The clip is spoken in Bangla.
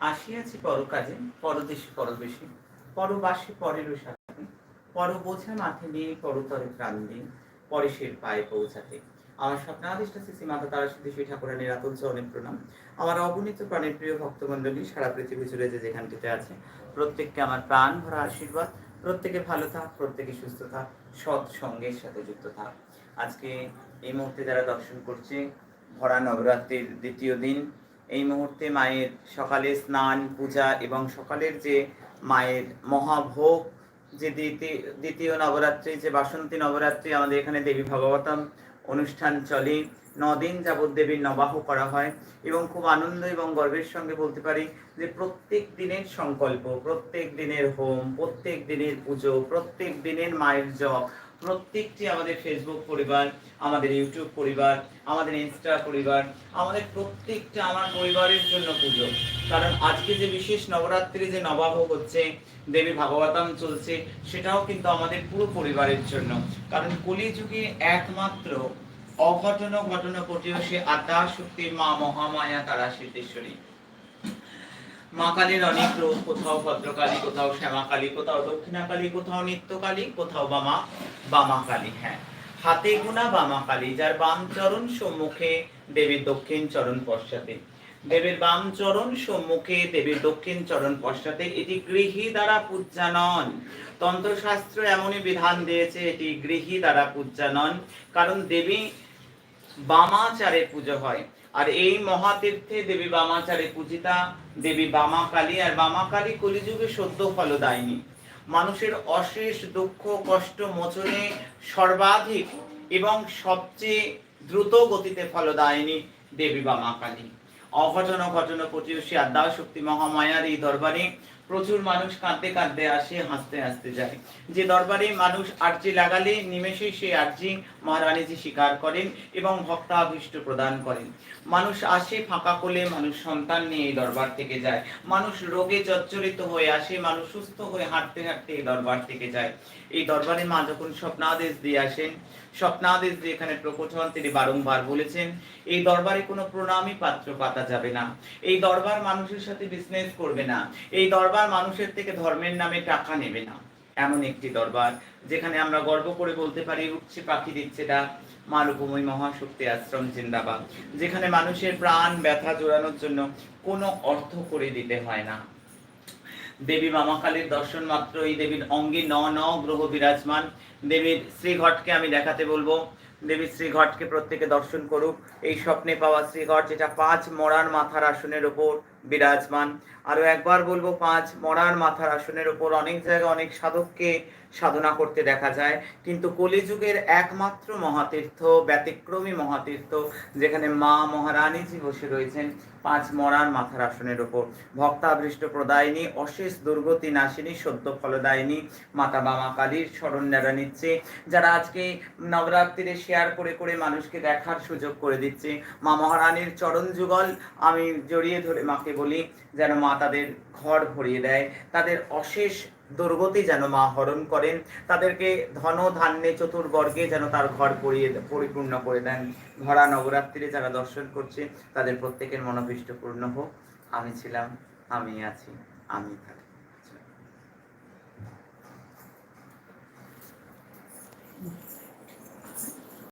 আসিয়াছি পরকাজে, পরদেশে পরবেশে, পরবাসে পরের সাথে পর বোঝা মাথে নিয়ে পরতরে প্রাণ দিয়ে পরেশের পায়ে পৌঁছাতে। আমার স্বপ্নাদিষ্ট শ্রী মাতা তারা সিদ্ধি শ্রী ঠাকুরের নিরাতুল চরণে প্রণাম। আমার অগণিত প্রাণের প্রিয় ভক্তমণ্ডলী, সারা পৃথিবী জুড়ে যে যেখানটিতে আছে, প্রত্যেককে আমার প্রাণ ভরা আশীর্বাদ। প্রত্যেকে ভালো থাক, প্রত্যেকে সুস্থ থাক, সৎ সঙ্গের সাথে যুক্ত থাক। আজকে এই মুহূর্তে যারা দর্শন করছে, ভরা নবরাত্রির দ্বিতীয় দিন এই মুহূর্তে মায়ের সকালে স্নান, পূজা এবং সকালের যে মায়ের মহাভোগ, যে দ্বিতীয় দ্বিতীয় নবরাত্রি, যে বাসন্তী নবরাত্রি আমাদের এখানে দেবী ভাগবতম অনুষ্ঠান চলে। দিন যাবৎ দেবীর নবাহ করা হয় এবং খুব আনন্দ এবং গর্বের সঙ্গে বলতে পারি যে প্রত্যেক দিনের সংকল্প, প্রত্যেক দিনের হোম, প্রত্যেক দিনের পুজো, প্রত্যেক দিনের মায়ের জপ প্রত্যেকটি আমাদের ফেসবুক পরিবার, আমাদের ইউটিউব পরিবার, আমাদের ইনস্টা পরিবার, আমাদের প্রত্যেকটা আমার পরিবারের জন্য পুজো। কারণ আজকে যে বিশেষ নবরাত্রি যে নবাহ হচ্ছে, দেবী ভাগবতম চলছে, সেটাও কিন্তু আমাদের পুরো পরিবারের জন্য। কারণ কলিযুগে একমাত্র অঘটন ঘটন ঘটিও সে আদ্যা শক্তি মা মহামায়া তারা সিদ্ধেশ্বরী। মা কালীর অনেক রূপ, কোথাও ভদ্রকালী, কোথাও শ্যামাকালী, কোথাও দক্ষিণাকালী, কোথাও নিত্যকালী, কোথাও বামা বামা কালী হ্যাঁ। হাতে গুণা বামা কালী যার বাম চরণ সম্মুখে দেবীর দক্ষিণ চরণ পশ্চাতে। দেবীর বাম চরণ সম্মুখে দেবীর দক্ষিণ চরণ পশ্চাতে এটি গৃহী দ্বারা পূজা নন তন্ত্রশাস্ত্র এমনই বিধান দিয়েছে, এটি গৃহী দ্বারা পূজা নন কারণ দেবী বামাচারে পুজো হয়। আর এই মহাতীর্থে দেবী বামাচারে পূজিতা দেবী বামা কালী আর বামা কালী কলিযুগে সদ্য ফলদায়িনী। মানুষের অশেষ দুঃখ, কষ্ট, মোচনে সর্বাধিক এবং সবচেয়ে দ্রুত গতিতে ফলদায়িনী দেবী বা মা কালী। অঘটন ঘটন প্রতিবেশী আদ্যা, শক্তি মহামায়ার এই দরবারে প্রচুর মানুষ কাঁদতে কাঁদতে আসে, হাসতে হাসতে যায়। যে দরবারে মানুষ আর্জি লাগালে, নিমেষেই সেই আর্জি মহারানীজি স্বীকার করেন এবং ভক্তাভীষ্ট প্রদান করেন। মানুষ আসে ফাঁকা কোলে, মানুষ সন্তান নিয়ে এই দরবার থেকে যায়। মানুষ রোগে জর্জরিত হয়ে আসে, মানুষ সুস্থ হয়ে হাঁটতে হাঁটতে এই দরবার থেকে যায়। এই দরবারে মা যখন স্বপ্নাদেশ দিয়ে আসেন, স্বপ্নাদেশ দিয়ে এখানে প্রকট হন, তিনি বারংবার বলেছেন, এই দরবারে কোনো প্রণামী পাত্র পাতা যাবে না। এই দরবার মানুষের সাথে বিজনেস করবে না। এই দরবার মানুষের থেকে ধর্মের নামে টাকা নেবে না। এমন একটি দরবার, যেখানে আমরা গর্ব করে বলতে পারি, উঠছে পাখি দিচ্ছে ডাক মা মহাশক্তি আশ্রম জিন্দাবাদ, যেখানে মানুষের প্রাণ ব্যথা জোড়ানোর জন্য কোনো অর্থ করে দিতে হয় না। দেবী মামাকালীর দর্শন মাত্র এই দেবীর অঙ্গে ন ন গ্রহ বিরাজমান। দেবীর শ্রীঘটকে আমি দেখাতে বলব। দেবী শ্রীঘটকে প্রত্যেকে দর্শন করুক। এই স্বপ্নে পাওয়া শ্রীঘট, যেটা পাঁচ মরার মাথার আসনের ওপর বিরাজমান। আরও একবার বলব, পাঁচ মরার মাথার আসনের ওপর অনেক জায়গায় অনেক সাধককে সাধনা করতে দেখা যায়। কিন্তু কলিযুগের একমাত্র মহাতীর্থ, ব্যতিক্রমী মহাতীর্থ, যেখানে মা মহারানীজি বসে রয়েছেন, পাঁচ মরার মাথার আসনের ওপর। ভক্তাবৃষ্ট প্রদায়িনী, অশেষ দুর্গতি নাশিনী, সদ্য ফলদায়িনী, মাতা বামা কালীর স্মরণ নেড়া নিচ্ছে, যারা আজকে নবরাত্রিরে শেয়ার করে করে মানুষকে দেখার সুযোগ করে দিচ্ছে। মা মহারানীর চরণ যুগল, আমি জড়িয়ে ধরে মাকে বলি, যেন মা তাদের ঘর ভরিয়ে দেয়। তাদের অশেষ দুর্গতি যেন মা হরণ করেন। তাদেরকে ধন ধান্যে চতুর্বর্গে যেন তার ঘর পরিয়ে পরিপূর্ণ করে দেন। ঘরা নবরাত্রিরে যারা দর্শন করছে, তাদের প্রত্যেকের মনোভীষ্ট পূর্ণ হোক। আমি ছিলাম, আমি আছি, আমি থাকি